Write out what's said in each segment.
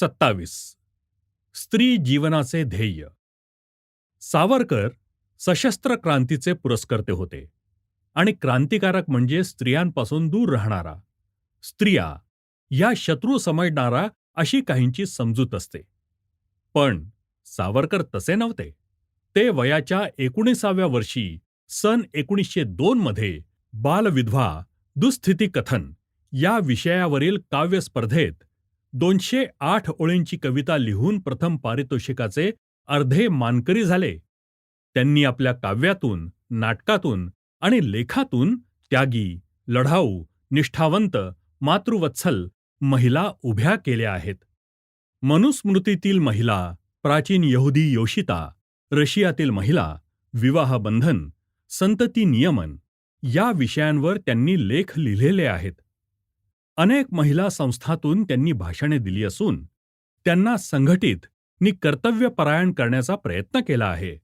सत्तावीस. स्त्री जीवनाचे ध्येय. सावरकर सशस्त्र क्रांतीचे पुरस्कर्ते होते आणि क्रांतिकारक म्हणजे स्त्रियांपासून दूर राहणारा. स्त्रिया या शत्रू समजणारा अशी काहींची समजूत असते. पण सावरकर तसे नव्हते. ते वयाच्या एकोणीसाव्या वर्षी सन एकोणीसशे दोन मध्ये बालविधवा दुस्थिती कथन या विषयावरील काव्य स्पर्धेत दोनशे आठ ओळींची कविता लिहून प्रथम पारितोषिकाचे अर्धे मानकरी झाले. त्यांनी आपल्या काव्यातून नाटकातून आणि लेखातून त्यागी लढाऊ निष्ठावंत मातृवत्सल महिला उभ्या केल्या आहेत. मनुस्मृतीतील महिला प्राचीन यहुदी योशिता रशियातील महिला विवाहबंधन संतती नियमन या विषयांवर त्यांनी लेख लिहिलेले आहेत. अनेक महिला संस्थांतून त्यांनी भाषणे दिली असून त्यांना संघटित नि कर्तव्यपरायण करण्याचा प्रयत्न केला आहे.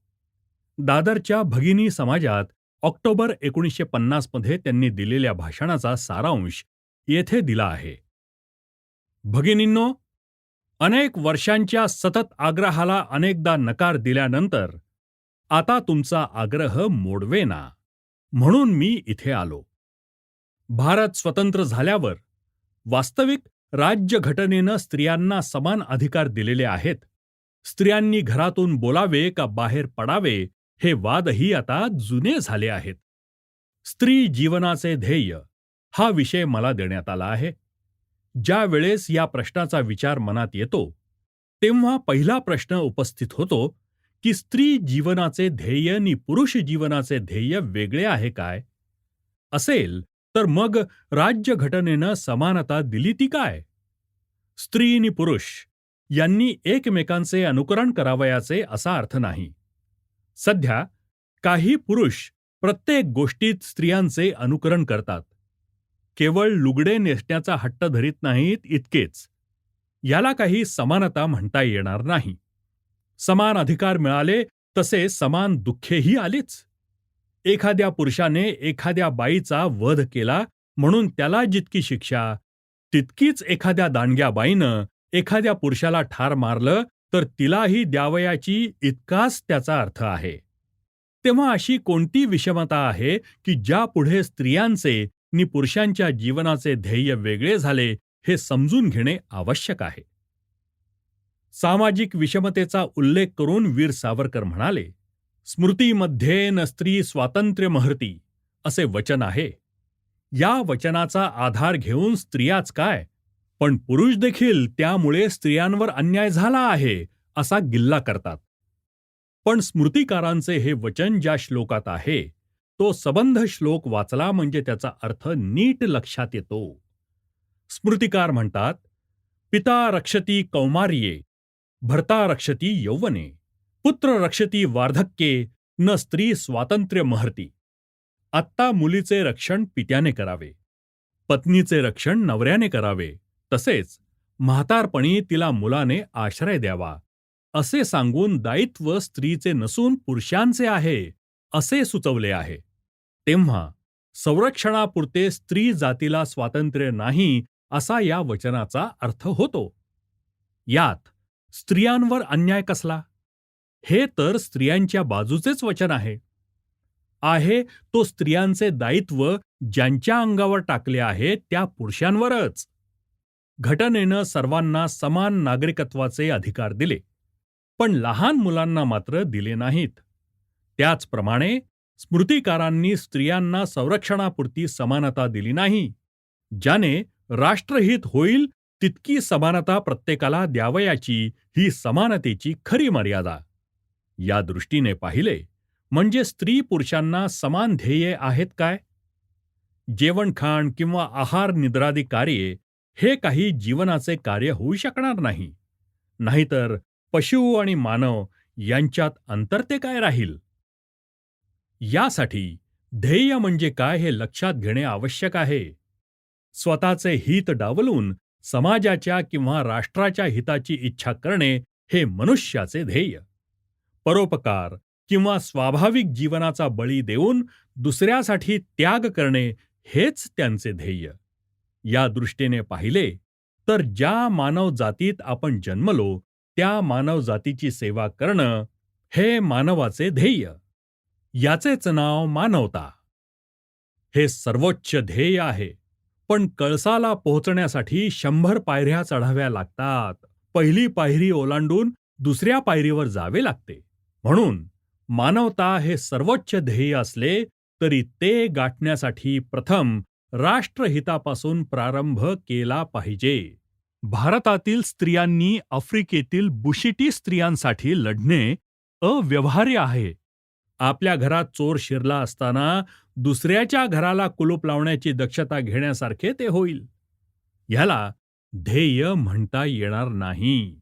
दादरच्या भगिनी समाजात ऑक्टोबर एकोणीसशे पन्नासमध्ये त्यांनी दिलेल्या भाषणाचा सारांश येथे दिला आहे. भगिनींनो अनेक वर्षांच्या सतत आग्रहाला अनेकदा नकार दिल्यानंतर आता तुमचा आग्रह मोडवेना म्हणून मी इथे आलो. भारत स्वतंत्र झाल्यावर वास्तविक राज्यघटनेनं स्त्रियांना समान अधिकार दिलेले आहेत. स्त्रियांनी घरातून बोलावे का बाहेर पडावे हे वादही आता जुने झाले आहेत. स्त्री जीवनाचे ध्येय हा विषय मला देण्यात आला आहे. ज्या वेळेस या प्रश्नाचा विचार मनात येतो तेव्हा पहिला प्रश्न उपस्थित होतो की स्त्री जीवनाचे ध्येय नि पुरुष जीवनाचे ध्येय वेगळे आहे काय? असेल तर मग राज्यघटनेनं समानता दिली ती काय? स्त्री आणि पुरुष यांनी एकमेकांचे अनुकरण करावयाचे असा अर्थ नाही. सध्या काही पुरुष प्रत्येक गोष्टीत स्त्रियांचे अनुकरण करतात. केवळ लुगडे नेसण्याचा हट्ट धरीत नाहीत इतकेच. याला काही समानता म्हणता येणार नाही. समान अधिकार मिळाले तसे समान दुःखेही आलीच. एखाद्या पुरुषाने एखाद्या बाईचा वध केला म्हणून त्याला जितकी शिक्षा तितकीच एखाद्या दांडग्या बाईनं एखाद्या पुरुषाला ठार मारलं तर तिलाही द्यावयाची इतकाच त्याचा अर्थ आहे. तेव्हा अशी कोणती विषमता आहे की ज्यापुढे स्त्रियांचे नि पुरुषांच्या जीवनाचे ध्येय वेगळे झाले हे समजून घेणे आवश्यक आहे? सामाजिक विषमतेचा उल्लेख करून वीर सावरकर म्हणाले स्मृतीमध्ये न स्त्री स्वातंत्र्य महर्ती असे वचन आहे. या वचनाचा आधार घेऊन स्त्रियाच काय? पण पुरुष देखील त्यामुळे स्त्रियांवर अन्याय झाला आहे असा गिल्ला करतात. पण स्मृतिकारांचे हे वचन ज्या श्लोकात आहे तो सबंध श्लोक वाचला म्हणजे त्याचा अर्थ नीट लक्षात येतो. स्मृतिकार म्हणतात पिता रक्षती कौमार्ये भर्ता रक्षती यौवने पुत्र रक्षती वार्धक्ये न स्त्री स्वातंत्र्य महर्ती आत्ता मुलीचे रक्षण पित्याने करावे. पत्नीचे रक्षण नवऱ्याने करावे. तसेच म्हातारपणी तिला मुलाने आश्रय द्यावा. असे सांगून दायित्व स्त्रीचे नसून पुरुषांचे आहे असे सुचवले आहे. तेव्हा संरक्षणापुरते स्त्री जातीला स्वातंत्र्य नाही असा या वचनाचा अर्थ होतो. यात स्त्रियांवर अन्याय कसला? हे तर स्त्रियांच्या बाजूचेच वचन आहे. आहे तो स्त्रियांचे दायित्व ज्यांच्या अंगावर टाकले आहे त्या पुरुषांवरच. घटनेनं सर्वांना समान नागरिकत्वाचे अधिकार दिले पण लहान मुलांना मात्र दिले नाहीत. त्याचप्रमाणे स्मृतिकारांनी स्त्रियांना संरक्षणापुरती समानता दिली नाही ज्याने राष्ट्रहित होईल तितकी समानता प्रत्येकाला द्यावयाची ही समानतेची खरी मर्यादा. या दृष्टीने पाहिले म्हणजे स्त्री पुरुषांना समान ध्येये आहेत काय? जेवणखाण किंवा आहार निद्रादी कार्ये हे काही जीवनाचे कार्य होऊ शकणार नाही. नाहीतर पशु आणि मानव यांच्यात अंतर ते काय राहील? यासाठी ध्येय म्हणजे काय हे लक्षात घेणे आवश्यक आहे. स्वतःचे हित डावलून समाजाच्या किंवा राष्ट्राच्या हिताची इच्छा करणे हे मनुष्याचे ध्येय. परोपकार किंवा स्वाभाविक जीवनाचा बळी देऊन दुसऱ्यासाठी त्याग करणे हेच त्यांचे ध्येय. या दृष्टीने पाहिले तर ज्या मानव जातीत आपण जन्मलो त्या मानवजातीची सेवा करणं हे मानवाचे ध्येय. याचेच नाव मानवता. हे सर्वोच्च ध्येय आहे पण कळसाला पोहोचण्यासाठी शंभर पायऱ्या चढाव्या लागतात. पहिली पायरी ओलांडून दुसऱ्या पायरीवर जावे लागते. म्हणून मानवता हे सर्वोच्च ध्येय असले तरी ते गाठण्यासाठी प्रथम राष्ट्रहितापासून प्रारंभ केला पाहिजे. भारतातील स्त्रियांनी आफ्रिकेतील बुशिटी स्त्रियांसाठी लढणे अव्यवहार्य आहे. आपल्या घरात चोर शिरला असताना दुसऱ्याच्या घराला कुलूप लावण्याची दक्षता घेण्यासारखे ते होईल. ह्याला ध्येय म्हणता येणार नाही.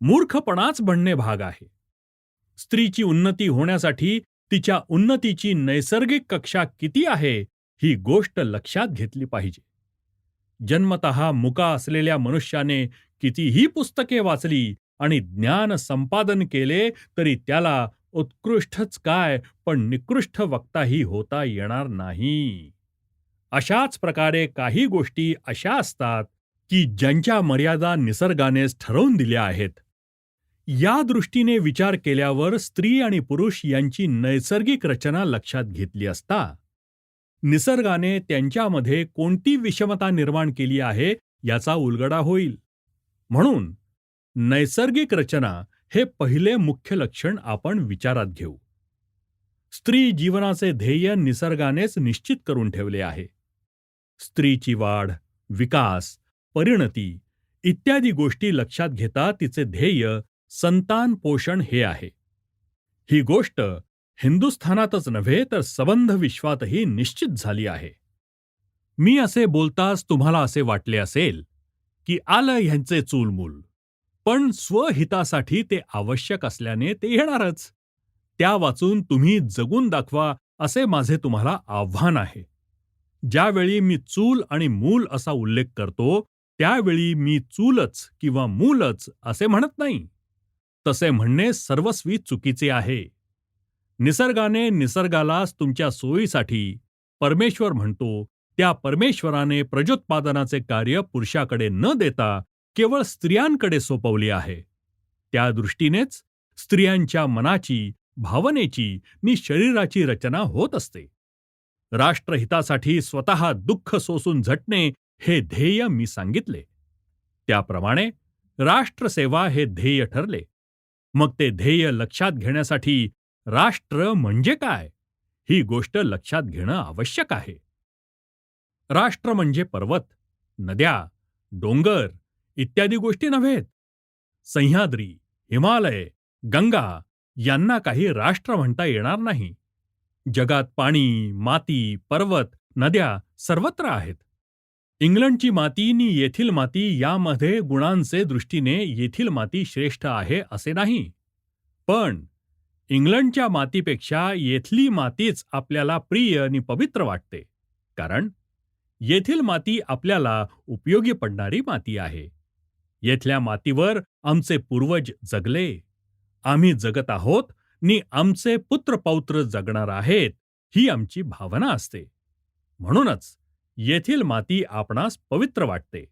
मूर्खपणाच बनणे भाग आहे. स्त्रीची उन्नती होण्यासाठी तिच्या उन्नतीची नैसर्गिक कक्षा किती आहे ही गोष्ट लक्षात घेतली पाहिजे. जन्मत मुका असलेल्या मनुष्याने कितीही पुस्तके वाचली आणि ज्ञान संपादन केले तरी त्याला उत्कृष्टच काय पण निकृष्ट वक्ताही होता येणार नाही. अशाच प्रकारे काही गोष्टी अशा असतात की ज्यांच्या मर्यादा निसर्गानेच ठरवून दिल्या आहेत या दृष्टीने विचार केल्यावर स्त्री आणि पुरुष यांची नैसर्गिक रचना लक्षात घेतली असता निसर्गाने त्यांच्यामध्ये कोणती विषमता निर्माण केली आहे याचा उलगडा होईल. म्हणून नैसर्गिक रचना हे पहिले मुख्य लक्षण आपण विचारात घेऊ. स्त्री जीवनाचे ध्येय निसर्गानेच निश्चित करून ठेवले आहे. स्त्रीची वाढ विकास परिणती इत्यादी गोष्टी लक्षात घेता तिचे ध्येय संतान पोषण हे आहे. ही गोष्ट हिंदुस्थानातच नव्हे तर सबंध विश्वातही निश्चित झाली आहे. मी असे बोलताच तुम्हाला असे वाटले असेल की आलं ह्यांचे चूलमूल. पण स्वहितासाठी ते आवश्यक असल्याने ते येणारच. त्या वाचून तुम्ही जगून दाखवा असे माझे तुम्हाला आव्हान आहे. ज्यावेळी मी चूल आणि मूल असा उल्लेख करतो त्यावेळी मी चूलच किंवा मूलच असे म्हणत नाही. तसे म्हणणे सर्वस्वी चुकीचे आहे. निसर्गाने निसर्गालाच तुमच्या सोयीसाठी परमेश्वर म्हणतो त्या परमेश्वराने प्रजोत्पादनाचे कार्य पुरुषाकडे न देता केवळ स्त्रियांकडे सोपवले आहे. त्या दृष्टीनेच स्त्रियांच्या मनाची भावनेची नि शरीराची रचना होत असते. राष्ट्रहितासाठी स्वतः दुःख सोसून झटणे हे ध्येय मी सांगितले. त्याप्रमाणे राष्ट्रसेवा हे ध्येय ठरले. मग ते ध्येय लक्षात घेण्यासाठी राष्ट्र म्हणजे काय? ही गोष्ट लक्षात घेणं आवश्यक आहे. राष्ट्र म्हणजे पर्वत नद्या डोंगर इत्यादी गोष्टी नव्हेत. सह्याद्री हिमालय गंगा यांना काही राष्ट्र म्हणता येणार नाही. जगात पाणी माती पर्वत नद्या सर्वत्र आहेत. इंग्लंडची माती नि येथील माती यामध्ये गुणांचे दृष्टीने येथील माती श्रेष्ठ आहे असे नाही. पण इंग्लंडच्या मातीपेक्षा येथली मातीच आपल्याला प्रिय आणि पवित्र वाटते. कारण येथील माती आपल्याला उपयोगी पडणारी माती आहे. येथल्या मातीवर आमचे पूर्वज जगले. आम्ही जगत आहोत नि आमचे पुत्रपौत्र जगणार आहेत ही आमची भावना असते. म्हणूनच येथील माती आपणास पवित्र वाटते.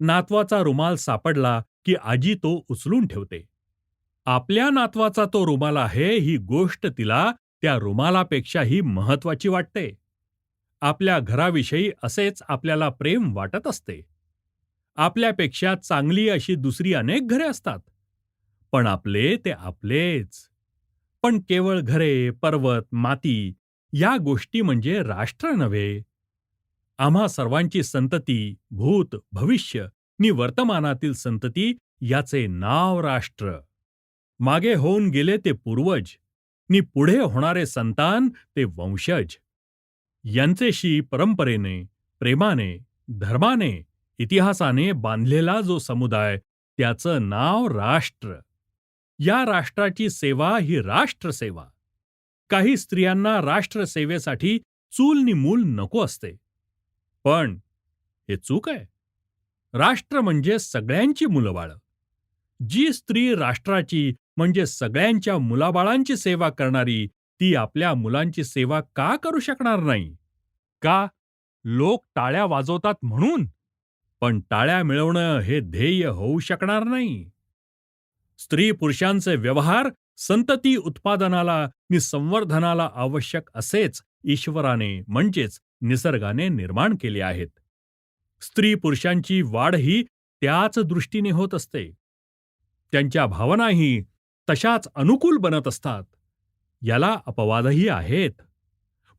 नातवाचा रुमाल सापडला की आजी तो उचलून ठेवते. आपल्या नातवाचा तो रुमाल आहे ही गोष्ट तिला त्या रुमालापेक्षाही महत्वाची वाटते. आपल्या घराविषयी असेच आपल्याला प्रेम वाटत असते. आपल्यापेक्षा चांगली अशी दुसरी अनेक घरे असतात. पण आपले ते आपलेच. पण केवळ घरे पर्वत माती या गोष्टी म्हणजे राष्ट्र नव्हे. आम्हा सर्वांची संतती भूत भविष्य नि वर्तमानातील संतती याचे नाव राष्ट्र. मागे होऊन गेले ते पूर्वज नि पुढे होणारे संतान ते वंशज. यांचेशी परंपरेने प्रेमाने धर्माने इतिहासाने बांधलेला जो समुदाय त्याचं नाव राष्ट्र. या राष्ट्राची सेवा ही राष्ट्रसेवा. काही स्त्रियांना राष्ट्रसेवेसाठी चूल नि मूल नको असते. पण हे चूक आहे. राष्ट्र म्हणजे सगळ्यांची मुलंबाळं. जी स्त्री राष्ट्राची म्हणजे सगळ्यांच्या मुलाबाळांची सेवा करणारी ती आपल्या मुलांची सेवा का करू शकणार नाही? का लोक टाळ्या वाजवतात म्हणून? पण टाळ्या मिळवणं हे ध्येय होऊ शकणार नाही. स्त्री पुरुषांचे व्यवहार संतती उत्पादनाला नि संवर्धनाला आवश्यक असेच ईश्वराने म्हणजेच निसर्गाने निर्माण केले आहेत. स्त्री पुरुषांची वाढही त्याच दृष्टीने होत असते. त्यांच्या भावनाही तशाच अनुकूल बनत असतात. याला अपवादही आहेत.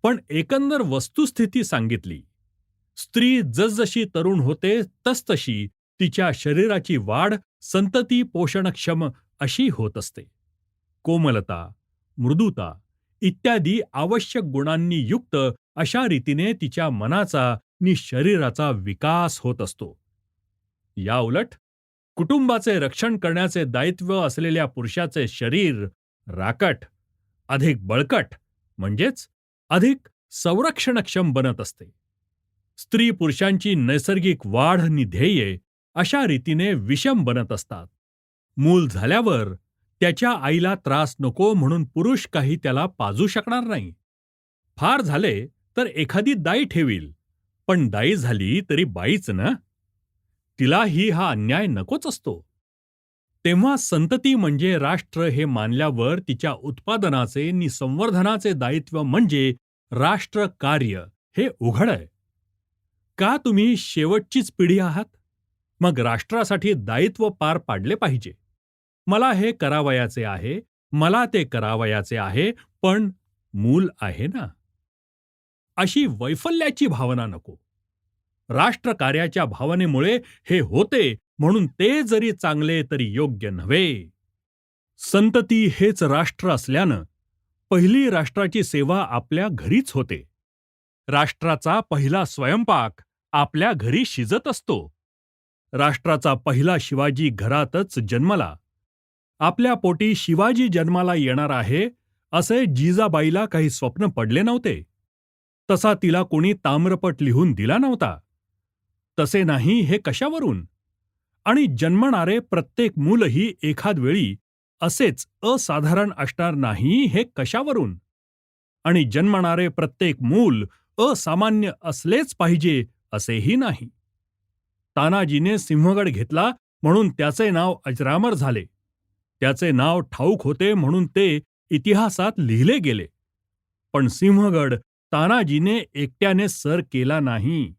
पण एकंदर वस्तुस्थिती सांगितली. स्त्री जसजशी तरुण होते तसतशी तिच्या शरीराची वाढ संतती पोषणक्षम अशी होत असते. कोमलता मृदुता इत्यादी आवश्यक गुणांनी युक्त अशा रीतीने तिच्या मनाचा नि शरीराचा विकास होत असतो. या उलट कुटुंबाचे रक्षण करण्याचे दायित्व असलेल्या पुरुषाचे शरीर राकट अधिक बळकट म्हणजेच अधिक संरक्षणक्षम बनत असते. स्त्री पुरुषांची नैसर्गिक वाढ नि ध्येये अशा रीतीने विषम बनत असतात. मूल झाल्यावर त्याच्या आईला त्रास नको म्हणून पुरुष काही त्याला पाजू शकणार नाही. फार झाले तर एखादी दाई ठेवील. पण दाई झाली तरी बाईच ना? तिलाही हा अन्याय नकोच असतो. तेव्हा संतती म्हणजे राष्ट्र हे मानल्यावर तिच्या उत्पादनाचे नि संवर्धनाचे दायित्व म्हणजे राष्ट्र कार्य हे उघड आहे का तुम्ही शेवटचीच पिढी आहात? मग राष्ट्रासाठी दायित्व पार पाडले पाहिजे. मला हे करावयाचे आहे मला ते करावयाचे आहे पण मूल आहे ना? अशी वैफल्याची भावना नको. राष्ट्रकार्याच्या भावनेमुळे हे होते म्हणून ते जरी चांगले तरी योग्य नव्हे. संतती हेच राष्ट्र असल्यानं पहिली राष्ट्राची सेवा आपल्या घरीच होते. राष्ट्राचा पहिला स्वयंपाक आपल्या घरी शिजत असतो. राष्ट्राचा पहिला शिवाजी घरातच जन्मला. आपल्या पोटी शिवाजी जन्माला येणार आहे असे जिजाबाईला काही स्वप्न पडले नव्हते. तसा तिला कोणी ताम्रपट लिहून दिला नव्हता. तसे नाही हे कशावरून? आणि जन्मणारे प्रत्येक मूलही एखाद वेळी असेच असाधारण असणार नाही हे कशावरून? आणि जन्मणारे प्रत्येक मूल असामान्य असलेच पाहिजे असेही नाही. तानाजीने सिंहगड घेतला म्हणून त्याचे नाव अजरामर झाले. त्याचे नाव ठाऊक होते म्हणून ते इतिहासात लिहिले गेले. पण सिंहगड तानाजीने एकट्याने सर केला नाही.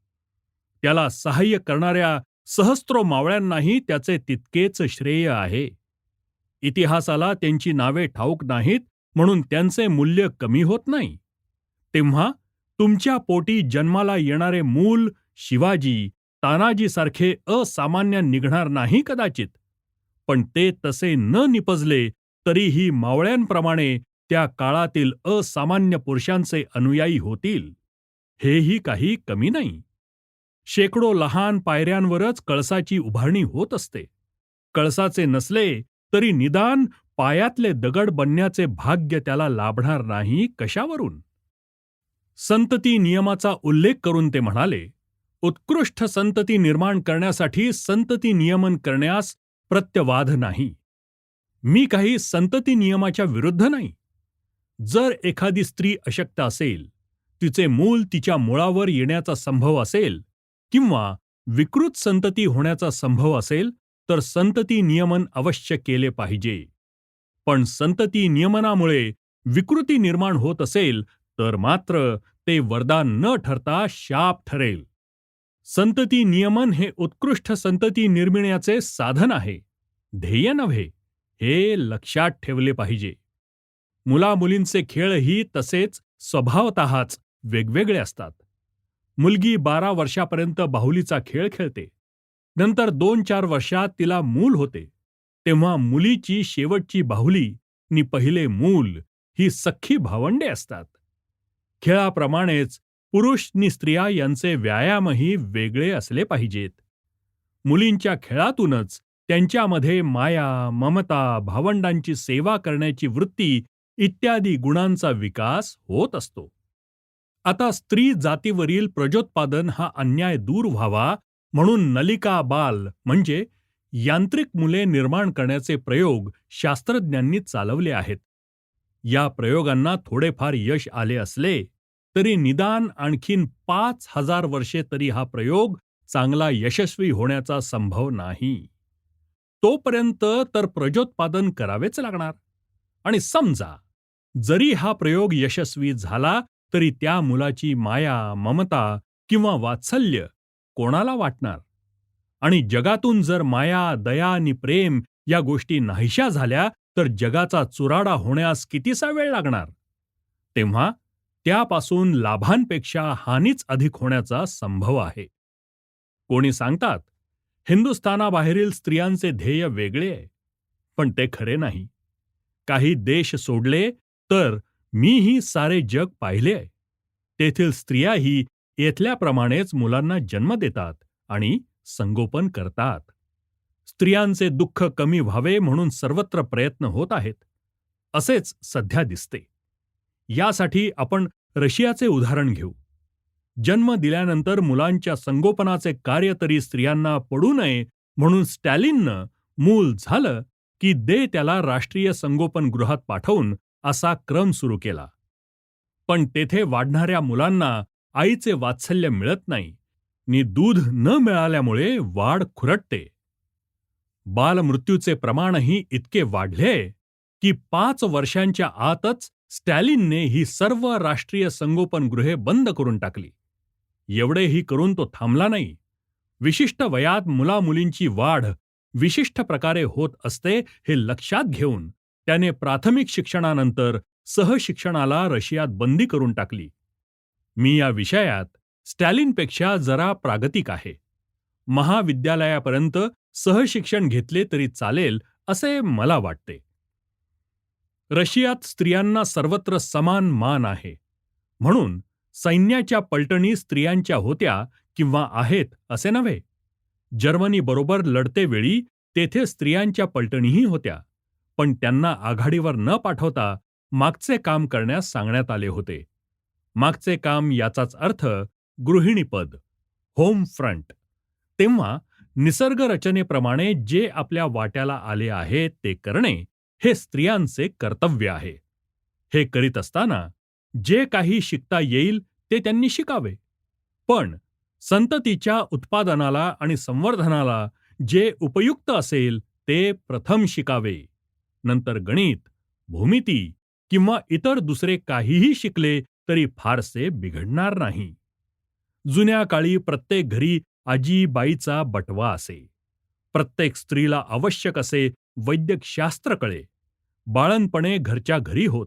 त्याला सहाय्य करणाऱ्या सहस्त्रो मावळ्यांनाही त्याचे तितकेच श्रेय आहे. इतिहासाला त्यांची नावे ठाऊक नाहीत म्हणून त्यांचे मूल्य कमी होत नाही. तेव्हा तुमच्या पोटी जन्माला येणारे मूल शिवाजी तानाजीसारखे असामान्य निघणार नाही कदाचित. पण ते तसे न निपजले तरीही मावळ्यांप्रमाणे त्या काळातील असामान्य पुरुषांचे अनुयायी होतील हेही काही कमी नाही. शेकडो लहान पायऱ्यांवरच कळसाची उभारणी होत असते. कळसाचे नसले तरी निदान पायातले दगड बनण्याचे भाग्य त्याला लाभणार नाही कशावरून? संतती नियमाचा उल्लेख करून ते म्हणाले उत्कृष्ट संतती निर्माण करण्यासाठी संतती नियमन करण्यास प्रत्यवाद नाही. मी काही संतती नियमाच्या विरुद्ध नाही. जर एखादी स्त्री अशक्त असेल तिचे मूल तिच्या मुळावर येण्याचा संभव असेल किंवा विकृत संतती होण्याचा संभव असेल तर संतती नियमन अवश्य केले पाहिजे. पण संतती नियमनामुळे विकृती निर्माण होत असेल तर मात्र ते वरदान न ठरता शाप ठरेल. संतती नियमन हे उत्कृष्ट संतती निर्मिण्याचे साधन आहे. ध्येय नव्हे हे लक्षात ठेवले पाहिजे. मुलामुलींचे खेळही तसेच स्वभावतःच वेगवेगळे असतात. मुलगी बारा वर्षापर्यंत बाहुलीचा खेळ खेळते. नंतर दोन चार वर्षात तिला मूल होते. तेव्हा मुलीची शेवटची बाहुली नि पहिले मूल ही सख्खी भावंडे असतात. खेळाप्रमाणेच पुरुष नि स्त्रिया यांचे व्यायामही वेगळे असले पाहिजेत. मुलींच्या खेळातूनच त्यांच्यामध्ये माया ममता भावंडांची सेवा करण्याची वृत्ती इत्यादी गुणांचा विकास होत असतो. आता स्त्री जातीवरील प्रजोत्पादन हा अन्याय दूर व्हावा म्हणून नलिका बाल म्हणजे यांत्रिक मुले निर्माण करण्याचे प्रयोग शास्त्रज्ञांनी चालवले आहेत. या प्रयोगांना थोडेफार यश आले असले तरी निदान आणखीन पाच हजार वर्षे तरी हा प्रयोग चांगला यशस्वी होण्याचा संभव नाही. तोपर्यंत तर प्रजोत्पादन करावेच लागणार. आणि समजा जरी हा प्रयोग यशस्वी झाला तरी त्या मुलाची माया ममता किंवा वात्सल्य कोणाला वाटणार? आणि जगातून जर माया दया आणि प्रेम या गोष्टी नाहीशा झाल्या तर जगाचा चुराडा होण्यास कितीसा वेळ लागणार? तेव्हा त्यापासून लाभांपेक्षा हानीच अधिक होण्याचा संभव आहे. कोणी सांगतात हिंदुस्थानाबाहेरील स्त्रियांचे ध्येय वेगळे आहे. पण ते खरे नाही. काही देश सोडले तर मीही सारे जग पाहिले आहे. तेथील स्त्रियाही येथल्याप्रमाणेच मुलांना जन्म देतात आणि संगोपन करतात. स्त्रियांचे दुःख कमी व्हावे म्हणून सर्वत्र प्रयत्न होत आहेत. असेच सध्या दिसते. यासाठी आपण रशियाचे उदाहरण घेऊ. जन्म दिल्यानंतर मुलांच्या संगोपनाचे कार्य तरी स्त्रियांना पडू नये म्हणून स्टॅलिननं मूल झालं की दे त्याला राष्ट्रीय संगोपन गृहात पाठवून असा क्रम सुरू केला. पण तेथे वाढणाऱ्या मुलांना आईचे वात्सल्य मिळत नाही. नि दूध न मिळाल्यामुळे वाढ खुरटते. बालमृत्यूचे प्रमाणही इतके वाढले की पाच वर्षांच्या आतच स्टॅलिनने ही सर्व राष्ट्रीय संगोपन गृहे बंद करून टाकली. एवढेही करून तो थांबला नाही. विशिष्ट वयात मुलामुलींची वाढ विशिष्ट प्रकारे होत असते हे लक्षात घेऊन त्याने प्राथमिक शिक्षणानंतर सहशिक्षणाला रशियात बंदी करून टाकली. मी या विषयात स्टॅलिनपेक्षा जरा प्रागतिक आहे. महाविद्यालयापर्यंत सहशिक्षण घेतले तरी चालेल असे मला वाटते. रशियात स्त्रियांना सर्वत्र समान मान आहे. म्हणून सैन्याच्या पलटणी स्त्रियांच्या होत्या किंवा आहेत असे नव्हे. जर्मनीबरोबर लढतेवेळी तेथे स्त्रियांच्या पलटणीही होत्या. पण त्यांना आघाडीवर न पाठवता मागचे काम करण्यास सांगण्यात आले होते. मागचे काम याचाच अर्थ गृहिणीपद होम फ्रंट तेव्हा निसर्गरचनेप्रमाणे जे आपल्या वाट्याला आले आहे ते करणे हे स्त्रियांचे कर्तव्य आहे. हे करीत असताना जे काही शिकता येईल ते त्यांनी शिकावे. पण संततीच्या उत्पादनाला आणि संवर्धनाला जे उपयुक्त असेल ते प्रथम शिकावे. नंतर गणित भूमिती किंवा इतर दुसरे काहीही शिकले तरी फारसे बिघडणार नाही. जुन्या काळी प्रत्येक घरी आजीबाईचा बटवा असे. प्रत्येक स्त्रीला आवश्यक असे वैद्यकशास्त्र कळे. बाळणपणे घरच्या घरी होत.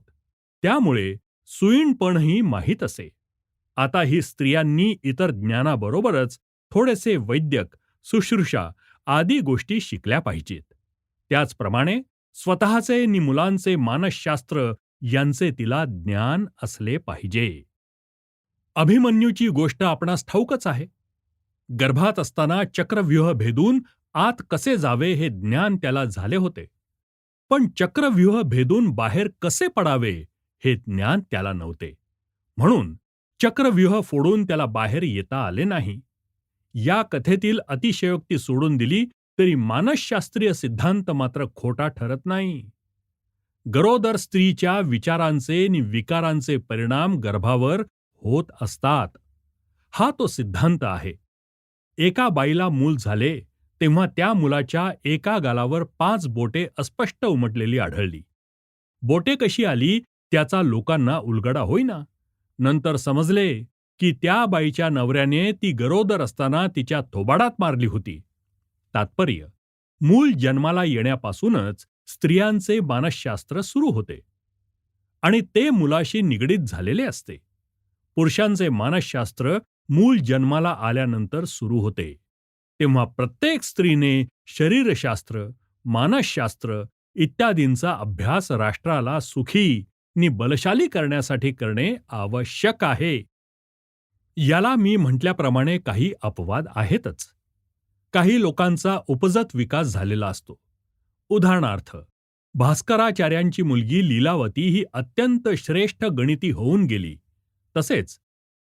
त्यामुळे सुईणपणही माहीत असे. आता ही स्त्रियांनी इतर ज्ञानाबरोबरच थोडेसे वैद्यक सुश्रूषा आदी गोष्टी शिकल्या पाहिजेत. त्याचप्रमाणे स्वतःचे नि मुलांचे मानसशास्त्र यांचे तिला ज्ञान असले पाहिजे. अभिमन्यूची गोष्ट आपणास ठाऊकच आहे. गर्भात असताना चक्रव्यूह भेदून आत कसे जावे हे ज्ञान त्याला झाले होते. पण चक्रव्यूह भेदून बाहेर कसे पडावे हे ज्ञान त्याला नव्हते. म्हणून चक्रव्यूह फोडून त्याला बाहेर येता आले नाही. या कथेतील अतिशयोक्ती सोडून दिली तरी मानसशास्त्रीय सिद्धांत मात्र खोटा ठरत नाही. गरोदर स्त्रीच्या विचारांचे आणि विकारांचे परिणाम गर्भावर होत असतात. हा तो सिद्धांत आहे. एका बाईला मूल झाले तेव्हा त्या मुलाच्या एका गालावर पाच बोटे अस्पष्ट उमटलेली आढळली. बोटे कशी आली त्याचा लोकांना उलगडा होईना. नंतर समजले की त्या बाईच्या नवऱ्याने ती गरोदर असताना तिच्या थोबाडात मारली होती. तात्पर्य. मूल जन्माला येण्यापासूनच स्त्रियांचे मानसशास्त्र सुरू होते. आणि ते मुलाशी निगडीत झालेले असते. पुरुषांचे मानसशास्त्र मूल जन्माला आल्यानंतर सुरू होते. तेव्हा प्रत्येक स्त्रीने शरीरशास्त्र मानसशास्त्र इत्यादींचा अभ्यास राष्ट्राला सुखी नि बलशाली करण्यासाठी करणे आवश्यक आहे. याला मी म्हटल्याप्रमाणे काही अपवाद आहेतच. काही लोकांचा उपजत विकास झालेला असतो. उदाहरणार्थ भास्कराचार्यांची मुलगी लीलावती ही अत्यंत श्रेष्ठ गणिती होऊन गेली. तसेच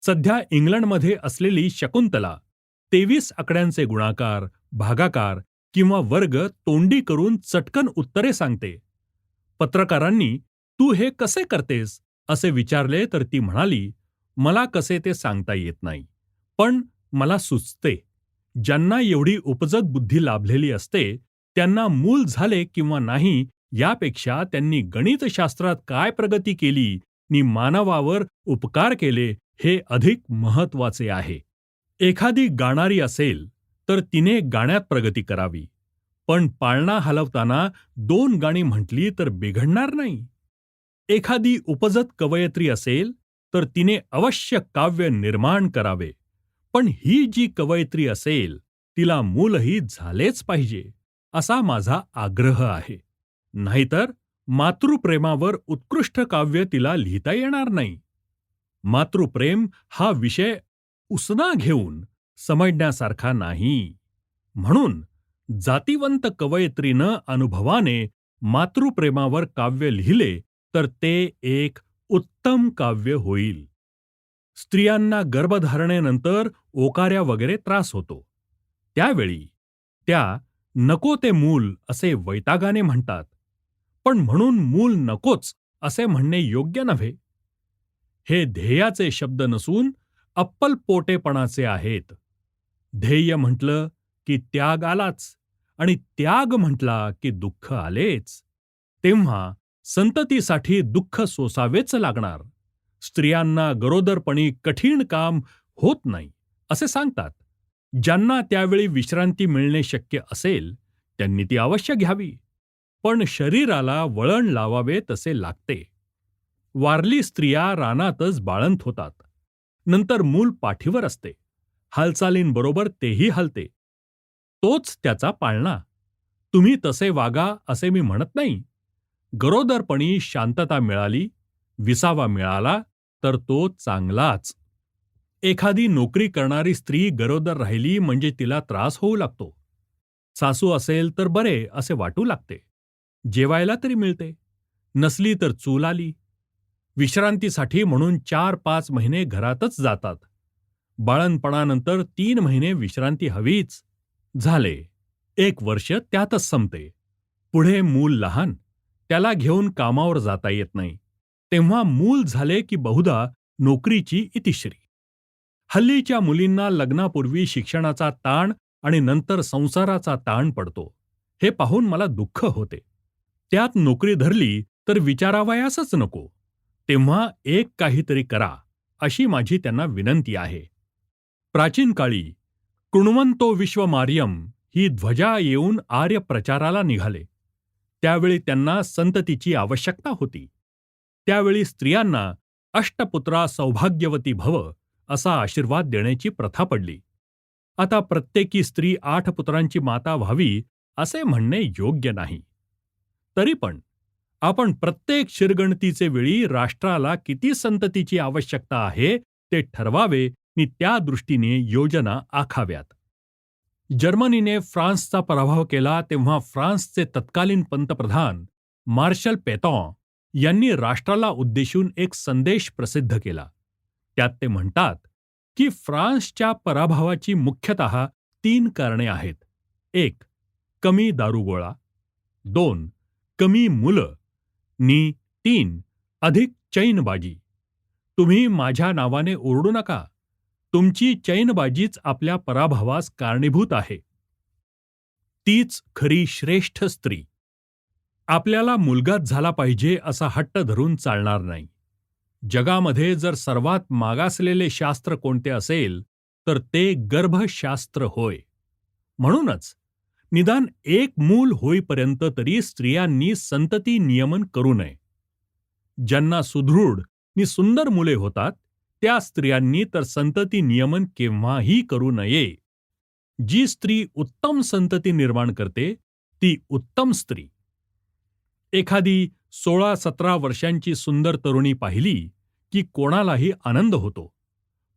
सध्या इंग्लंडमध्ये असलेली शकुंतला तेवीस आकड्यांचे गुणाकार भागाकार किंवा वर्ग तोंडी करून चटकन उत्तरे सांगते. पत्रकारांनी तू हे कसे करतेस? असे विचारले तर ती म्हणाली मला कसे ते सांगता येत नाही पण मला सुचते. ज्यांना एवढी उपजत बुद्धी लाभलेली असते त्यांना मूल झाले किंवा नाही यापेक्षा त्यांनी गणितशास्त्रात काय प्रगती केली नि मानवावर उपकार केले हे अधिक महत्त्वाचे आहे. एखादी गाणारी असेल तर तिने गाण्यात प्रगती करावी. पण पाळणा हलवताना दोन गाणी म्हटली तर बिघडणार नाही. एखादी उपजत कवयित्री असेल तर तिने अवश्य काव्य निर्माण करावे. पण ही जी कवयित्री असेल तिला मूलही झालेच पाहिजे असा माझा आग्रह आहे. नाहीतर मातृप्रेमावर उत्कृष्ट काव्य तिला लिहिता येणार नाही. मातृप्रेम हा विषय उसना घेऊन समजण्यासारखा नाही. म्हणून जातिवंत कवयित्रीनं अनुभवाने मातृप्रेमावर काव्य लिहिले तर ते एक उत्तम काव्य होईल. स्त्रियांना गर्भधारणेनंतर ओकाऱ्या वगैरे त्रास होतो. त्यावेळी त्या नको ते मूल असे वैतागाने म्हणतात. पण म्हणून मूल नकोच असे म्हणणे योग्य नव्हे. हे ध्येयाचे शब्द नसून अप्पलपोटेपणाचे आहेत. ध्येय म्हटलं की त्याग आलाच आणि त्याग म्हटला की दुःख आलेच. तेव्हा संततीसाठी दुःख सोसावेच लागणार. स्त्रियांना गरोदरपणी कठीण काम होत नाही असे सांगतात. ज्यांना त्यावेळी विश्रांती मिळणे शक्य असेल त्यांनी ती अवश्य घ्यावी. पण शरीराला वळण लावावे तसे लागते. वारली स्त्रिया रानातच बाळंत होतात. नंतर मूल पाठीवर असते. हालचालींबरोबर तेही हलते. तोच त्याचा पाळणा. तुम्ही तसे वागा असे मी म्हणत नाही. गरोदरपणी शांतता मिळाली विसावा मिळाला तर तो चांगलाच. एखादी नोकरी करणारी स्त्री गरोदर राहिली म्हणजे तिला त्रास होऊ लागतो. सासू असेल तर बरे असे वाटू लागते. जेवायला तरी मिळते. नसली तर चूल आली. विश्रांतीसाठी म्हणून चार पाच महिने घरातच जातात. बाळणपणानंतर तीन महिने विश्रांती हवीच. झाले. एक वर्ष त्यातच संपते. पुढे मूल लहान. त्याला घेऊन कामावर जाता येत नाही. तेव्हा मूल झाले की बहुधा नोकरीची इतिश्री. हल्लीच्या मुलींना लग्नापूर्वी शिक्षणाचा ताण आणि नंतर संसाराचा ताण पडतो. हे पाहून मला दुःख होते. त्यात नोकरी धरली तर विचारावयासच नको. तेव्हा एक काहीतरी करा अशी माझी त्यांना विनंती आहे. प्राचीन काळी कृण्वंतो विश्वमार्यम ही ध्वजा येऊन आर्य प्रचाराला निघाले. त्यावेळी त्यांना संततीची आवश्यकता होती. त्यावेळी स्त्रियांना अष्टपुत्रा सौभाग्यवती भव असा आशीर्वाद देण्याची प्रथा पडली. आता प्रत्येकी स्त्री आठ पुत्रांची माता व्हावी असे म्हणणे योग्य नाही. तरी पण आपण प्रत्येक शिरगणतीचे वेळी राष्ट्राला किती संततीची आवश्यकता आहे ते ठरवावे नी त्या दृष्टीने योजना आखाव्यात. जर्मनीने फ्रान्सचा पराभव केला तेव्हा फ्रान्सचे तत्कालीन पंतप्रधान मार्शल पेतॉ यांनी राष्ट्राला उद्देशून एक संदेश प्रसिद्ध केला. त्यात ते म्हणतात की फ्रान्सच्या पराभवाची मुख्यतः तीन कारणे आहेत. एक कमी दारुगोळा दोन कमी मुलं. नी तीन अधिक चैनबाजी. तुम्ही माझ्या नावाने ओरडू नका. तुमची चैनबाजीच आपल्या पराभवास कारणीभूत आहे. तीच खरी श्रेष्ठ स्त्री. आपल्याला मुलगाच झाला पाहिजे असा हट्ट धरून चालणार नाही. जगामध्ये जर सर्वात मागासलेले शास्त्र कोणते असेल तर ते गर्भशास्त्र होय. म्हणूनच निदान एक मूल होईपर्यंत तरी स्त्रियांनी संतती नियमन करू नये. ज्यांना सुदृढ नि सुंदर मुले होतात त्या स्त्रियांनी तर संतती नियमन केव्हाही करू नये. जी स्त्री उत्तम संतती निर्माण करते ती उत्तम स्त्री. एखादी सोळा सतरा वर्षांची सुंदर तरुणी पाहिली की कोणालाही आनंद होतो.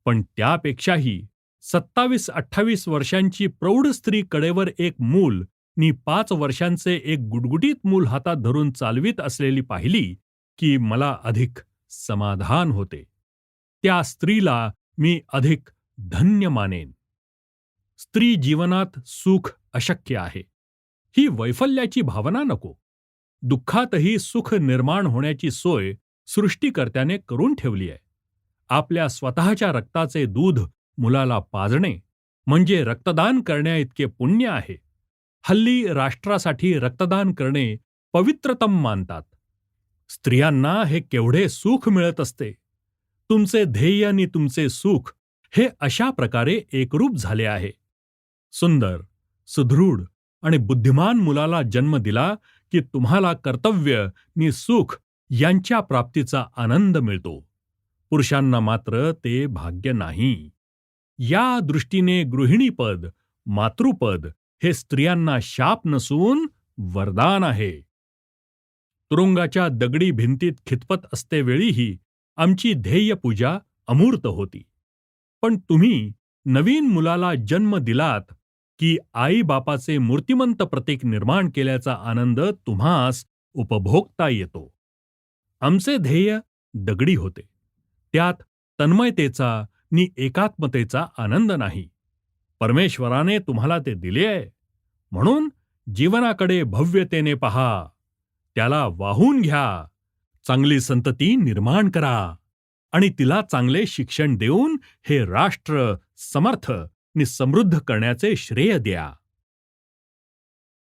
पण त्यापेक्षाही सत्तावीस अठ्ठावीस वर्षांची प्रौढ स्त्री कडेवर एक मूल नि पाच वर्षांचे एक गुटगुटीत मूल हातात धरून चालवीत असलेली पाहिली की मला अधिक समाधान होते. त्या स्त्रीला मी अधिक धन्य मानेन. स्त्री जीवनात सुख अशक्य आहे. ही वैफल्याची भावना नको. दुःखातही सुख निर्माण होण्याची सोय सृष्टीकर्त्याने करून ठेवली आहे. आपल्या स्वतःच्या रक्ताचे दूध मुलाला पाजणे म्हणजे रक्तदान करण्याइतके पुण्य आहे. हल्ली राष्ट्रासाठी रक्तदान करणे पवित्रतम मानतात. स्त्रियांना हे केवढे सुख मिळत असते. तुमचे ध्येय आणि तुमचे सुख हे अशा प्रकारे एकरूप झाले आहे. सुंदर सुदृढ आणि बुद्धिमान मुलाला जन्म दिला की तुम्हाला कर्तव्य नि सुख यांच्या प्राप्तीचा आनंद मिळतो. पुरुषांना मात्र ते भाग्य नाही. या दृष्टीने गृहिणीपद मातृपद हे स्त्रियांना शाप नसून वरदान आहे. तुरुंगाच्या दगडी भिंतीत खितपत असतेवेळीही आमची ध्येय पूजा अमूर्त होती. पण तुम्ही नवीन मुलाला जन्म दिलात की आई बापाचे मूर्तिमंत प्रतीक निर्माण केल्याचा आनंद तुम्हास उपभोगता येतो. आमचे ध्येय दगडी होते. त्यात तन्मयतेचा नि एकात्मतेचा आनंद नाही. परमेश्वराने तुम्हाला ते दिले आहे. म्हणून जीवनाकडे भव्यतेने पहा. त्याला वाहून घ्या. चांगली संतती निर्माण करा. आणि तिला चांगले शिक्षण देऊन हे राष्ट्र समर्थ मी समृद्ध करण्याचे श्रेय द्या.